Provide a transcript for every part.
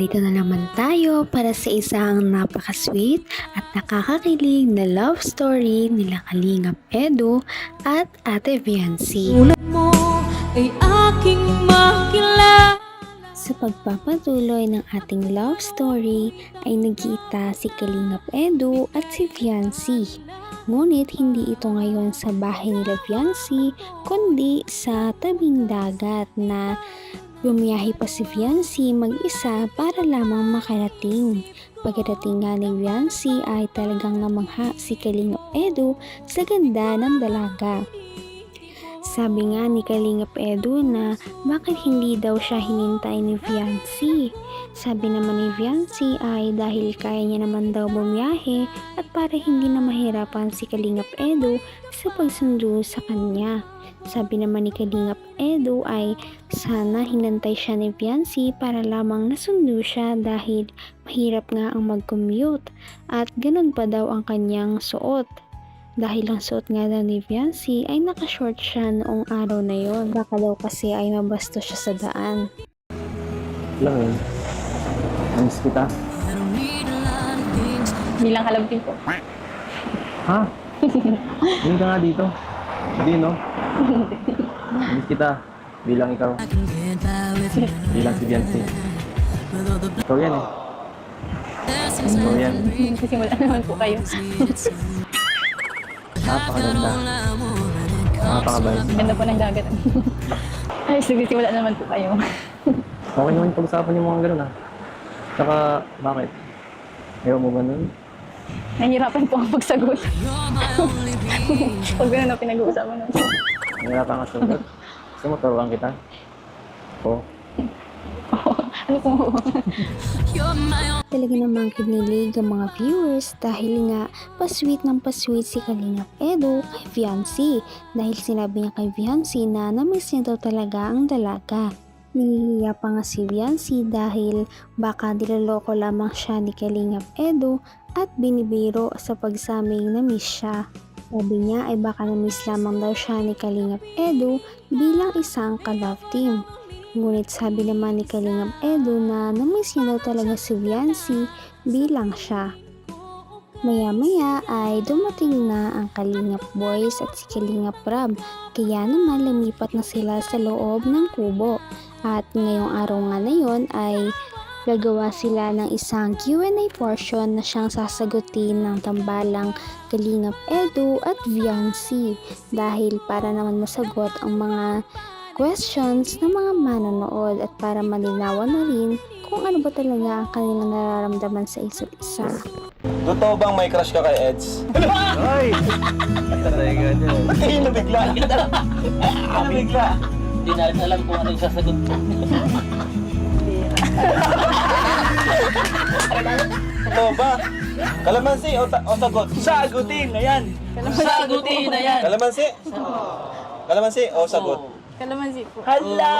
Narito na naman tayo para sa isang napaka-sweet at nakakakilig na love story nila Kalingap Edu at Ate Viancy. Tulad mo ay aking makilala Sa pagpapatuloy ng ating love story ay nagkita si Kalingap Edu at si Viancy. Ngunit hindi ito ngayon sa bahay nila Viancy kundi sa tabing dagat na bumiyahe pa si Viancy mag-isa para lamang makarating. Pagkarating nga ni Viancy ay talagang namangha si Kalingap Edu sa ganda ng dalaga. Sabi nga ni Kalingap Edu na bakit hindi daw siya hinintay ni Viancy. Sabi naman ni Viancy ay dahil kaya niya naman daw bumiyahe at para hindi na mahirapan si Kalingap Edu sa pagsundo sa kanya. Sabi naman ni Kalingap Edu ay sana hinantay siya ni Viancy para lamang nasundo siya dahil mahirap nga ang mag-commute at ganun pa daw ang kanyang suot. Dahil ang suot nga daw ni Viancy ay nakashort siya noong araw na yon. Baka daw kasi ay mabasto siya sa daan. Alam mo yun. Miss kita. Bilang halabting po. Ha? Hindi ka nga dito. Hindi, no? Miss kita. Bilang ikaw. Bilang si Biancy. Ikaw yan eh. Ikaw yan. Nagsisimula naman po kayo. Napakaganda. Napakabait. Ganda po ng dagat. Ay, nagsisimula naman po kayo. Okay naman pag-usapan yung mga ganun ah. Saka, bakit? Ayaw mo ba nun? Nahihirapan po ang pagsagot. Pag gano'n na pinag-uusapan naman. Nahirapan ka sagot. Gusto mo tawagan kita? Oo. Po? Talaga namang kinilig ang mga viewers dahil nga pasweet ng pasweet si Kalingap Edu kay Viancy dahil sinabi niya kay Viancy na namiss niya daw talaga ang dalaga. Nahihiya pa nga si Viancy dahil baka niloloko lamang siya ni Kalingap Edu at binibiro sa pagsaming na miss siya. Sabi niya ay baka na-miss lamang daw siya ni Kalingap Edu bilang isang ka-love team. Ngunit sabi naman ni Kalingap Edu na namiss niya daw talaga si Viancy bilang siya. Maya-maya ay dumating na ang Kalingap Boys at si Kalingap Rab kaya naman lumipat na sila sa loob ng kubo. At ngayong araw nga na yon ay gagawa sila ng isang Q&A portion na siyang sasagutin ng tambalang Kalingap Edu at Viancy dahil para naman masagot ang mga questions ng mga manonood at para malinawan na rin kung ano ba talaga ang kanilang nararamdaman sa isa't isa. Totoo bang may crush ka kay Eds? Ay! Talaga niya. Ay, nabigla. nabigla. Hindi na rin alam kung ano yung sasagot ko. Totoo ba? Kalamansi o, ta- o sagot? Sagutin na yan! Sagutin na yan! Kalamansi? Kalamansi o sagot? Kalamansi po. Hala!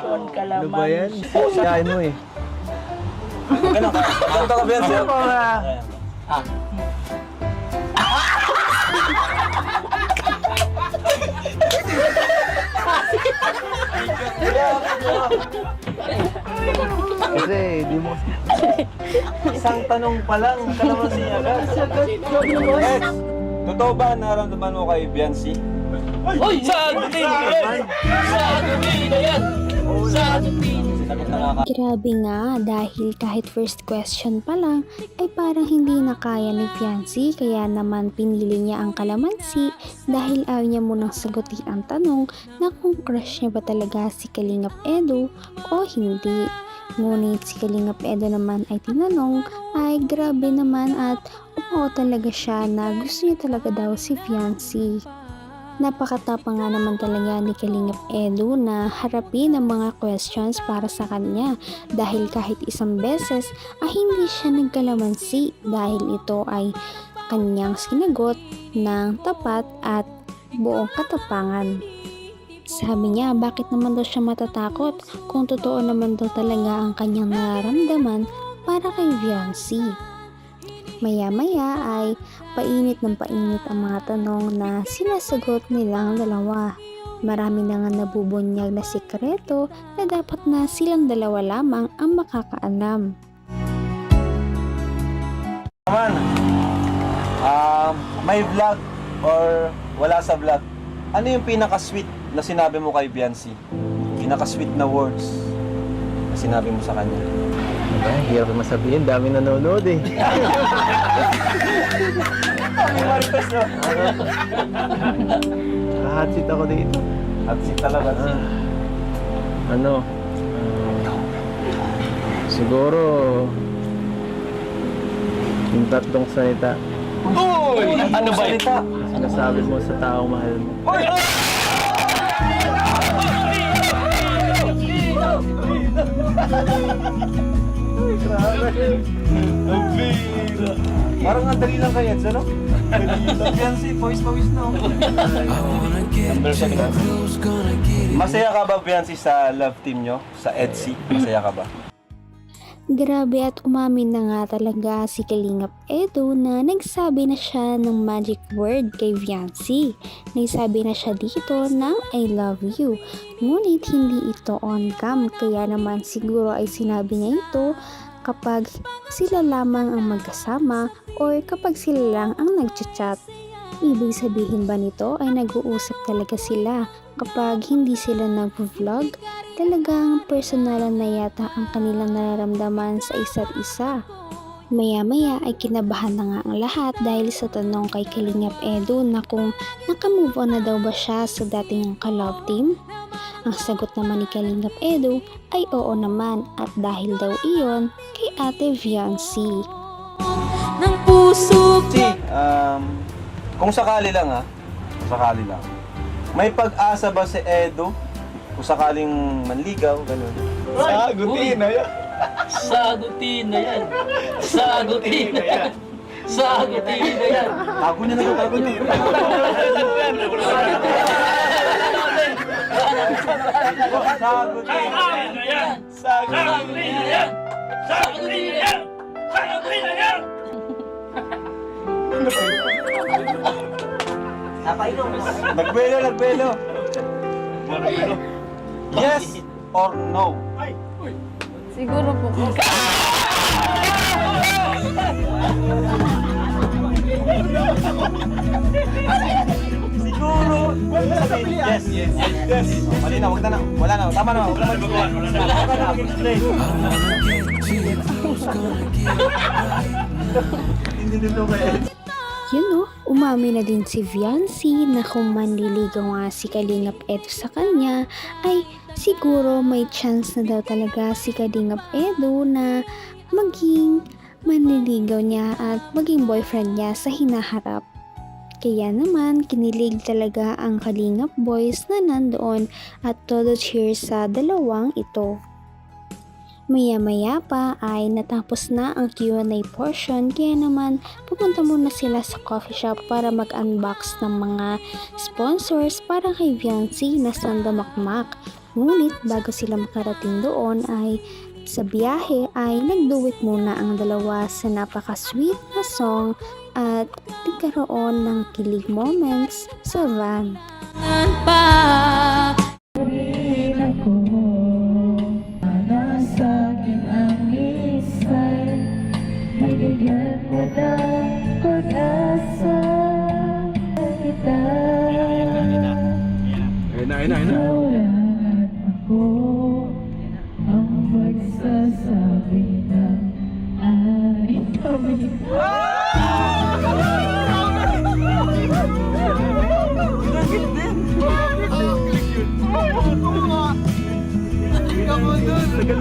Question Ano ba yan? Kain mo eh. Ganun ka. Ganito ka, Benz. Ah, Kasi di mo... Isang tanong pa lang, kalamansi agad. Totoo ba naramdaman mo kay Biancy? Uy! Sagutin na yan! Sagutin na yan! Ka. Grabe nga dahil kahit first question pa lang ay parang hindi na kaya ni Fiancé kaya naman pinili niya ang kalamansi dahil ayaw niya munang sagutin ang tanong na kung crush niya ba talaga si Kalingap Edu o hindi. Ngunit si Kalingap Edu naman ay tinanong ay grabe naman at oo talaga siya na gusto niya talaga daw si Fiancé. Napakatapang nga naman talaga ni Kalingap Edu na harapin ang mga questions para sa kanya dahil kahit isang beses ay hindi siya nagkalamansi dahil ito ay kanyang sinagot ng tapat at buong katapangan. Sabi niya bakit naman daw siya matatakot kung totoo naman daw talaga ang kanyang nararamdaman para kay Viancy. Maya-maya ay painit ng painit ang mga tanong na sinasagot nilang dalawa. Marami na nga nabubunyag na sikreto na dapat na silang dalawa lamang ang makakaalam. Naman, um, may vlog or wala sa vlog, ano yung pinaka-sweet na sinabi mo kay Biancy? Pinaka-sweet na words na sinabi mo sa kanya? Ay, hirap naman sabihin. Dami nanonood eh. May marites no? Kahatsit ako dito. At si talaga si... Ah, ano? ah, siguro... Yung tatlong salita. Uy! Ano ba ito? Sinasabi mo sa taong mahal mo. Parang ang dali lang kay Eds, ano? Biancy, voice pawis na. oh. Masaya ka ba, Biancy, sa love team nyo? Sa EDSI? Masaya ka ba? Grabe at umamin na nga talaga si Kalingap Edo na nagsabi na siya ng magic word kay Viancy. Nagsabi na siya dito ng I love you. Ngunit hindi ito on cam kaya naman siguro ay sinabi niya ito kapag sila lamang ang magkasama or kapag sila lang ang nagchat-chat. Ibig sabihin ba nito ay nag-uusap talaga sila kapag hindi sila nag-vlog? Talagang personalan na yata ang kanilang nararamdaman sa isa't isa. Maya-maya ay kinabahan na nga ang lahat dahil sa tanong kay Kalingap Edo na kung nakamove on na daw ba siya sa dating ka-love team. Ang sagot naman ni Kalingap Edo ay oo naman at dahil daw iyon kay Ate Viancy. ng puso Si, um, kung sakali lang ha, kung sakali lang, may pag-asa ba si Edo kung sakaling manligaw, ganun? Sagutin na yan. Sagutin na yan. Sagutin na yan. Sagutin na yan. Tago niya na to, tago niya. Sagutin na yan. Sagutin na yan. Sagutin na yan. Sagutin na yan. Nagbelo, nagbelo. Yes or no? Siguro po po. Siguro. Yes, yes, yes, yes. Mali na, wag na na. Wala na, tama na. Wag na mag-explain. Wag na mag-explain. Hindi dito kaya. Yun no, umami na din si Viancy na kung manliligaw nga si Kalingap Edo sa kanya, ay siguro may chance na daw talaga si Kalingap Edo na maging manliligaw niya at maging boyfriend niya sa hinaharap. Kaya naman, kinilig talaga ang Kalingap Boys na nandoon at todo cheers sa dalawang ito. Maya-maya pa ay natapos na ang Q&A portion kaya naman pupunta muna sila sa coffee shop para mag-unbox ng mga sponsors para kay Viancy na Sanda Makmak. Ngunit bago sila makarating doon ay sa biyahe ay nagduwit muna ang dalawa sa napaka-sweet na song at nagkaroon ng kilig moments sa van. pa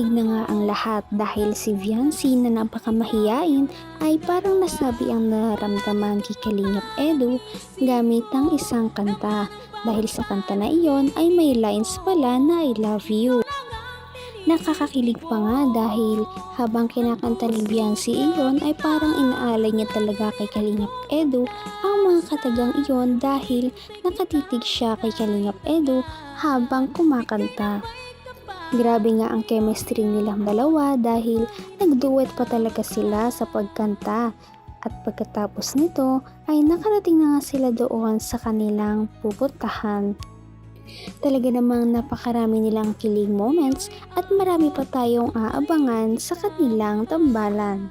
Ginilig na nga ang lahat dahil si Viancy na napakamahiyain ay parang nasabi ang nararamdaman kay Kalingap Edu gamit ang isang kanta. Dahil sa kanta na iyon ay may lines pala na I love you. Nakakakilig pa nga dahil habang kinakanta ni Beyonce iyon ay parang inaalay niya talaga kay Kalingap Edu ang mga katagang iyon dahil nakatitig siya kay Kalingap Edu habang kumakanta. Grabe nga ang chemistry nilang dalawa dahil nagduet pa talaga sila sa pagkanta. At pagkatapos nito ay nakarating na nga sila doon sa kanilang pupuntahan. Talaga namang napakarami nilang kilig moments at marami pa tayong aabangan sa kanilang tambalan.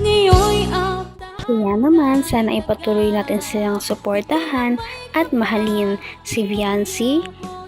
Ngayon'y at Kaya naman, sana ipatuloy natin silang suportahan at mahalin si Viancy,